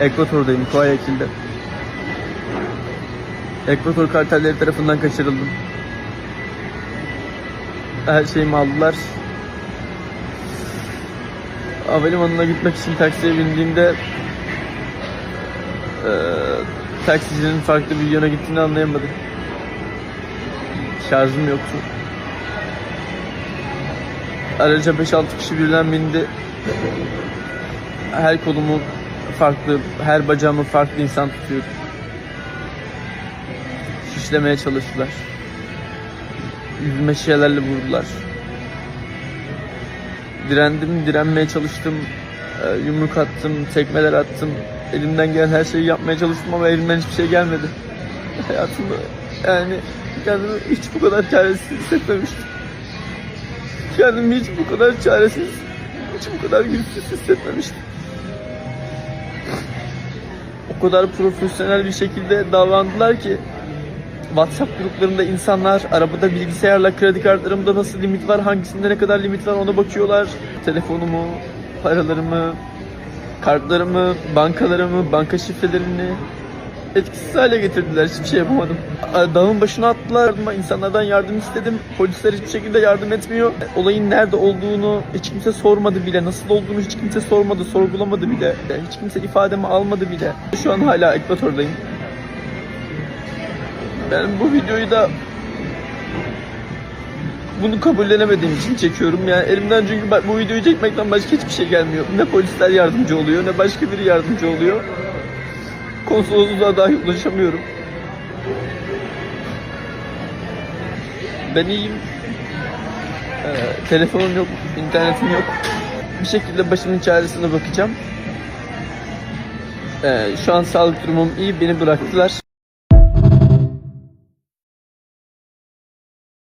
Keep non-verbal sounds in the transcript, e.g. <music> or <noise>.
Ekvator'dayım, Guayaquil'de. Ekvator kartelleri tarafından kaçırıldım. Her şeyimi aldılar. Havalimanına gitmek için taksiye bindiğimde eee taksicinin farklı bir yöne gittiğini anlayamadım. Şarjım yoktu. Araca 5-6 kişi birden bindi. Her kolumu farklı, her bacağımı farklı insan tutuyor. Şişlemeye çalıştılar. Yüzüme şişelerle vurdular. Direndim, direnmeye çalıştım. Ee, Yumruk attım, tekmeler attım. Elimden gelen her şeyi yapmaya çalıştım ama elimden hiçbir şey gelmedi. <laughs> Hayatımda yani kendimi hiç bu kadar çaresiz hissetmemiştim. Kendimi hiç bu kadar çaresiz, hiç bu kadar güçsüz hissetmemiştim. Kadar profesyonel bir şekilde davrandılar ki WhatsApp gruplarında insanlar arabada bilgisayarla kredi kartlarımda nasıl limit var, hangisinde ne kadar limit var ona bakıyorlar. Telefonumu, paralarımı, kartlarımı, bankalarımı, banka şifrelerini etkisiz hale getirdiler. Hiçbir şey yapamadım. Dağın başına attılar. İnsanlardan yardım istedim. Polisler hiçbir şekilde yardım etmiyor. Olayın nerede olduğunu hiç kimse sormadı bile. Nasıl olduğunu hiç kimse sormadı, sorgulamadı bile. Hiç kimse ifademi almadı bile. Şu an hala Ekvator'dayım. Ben bu videoyu da bunu kabullenemediğim için çekiyorum. Yani elimden çünkü bu videoyu çekmekten başka hiçbir şey gelmiyor. Ne polisler yardımcı oluyor ne başka biri yardımcı oluyor. Konsolosluğa dahi ulaşamıyorum. Ben iyiyim. Ee, telefonum yok, internetim yok. Bir şekilde başımın çaresine bakacağım. Ee, şu an sağlık durumum iyi, beni bıraktılar.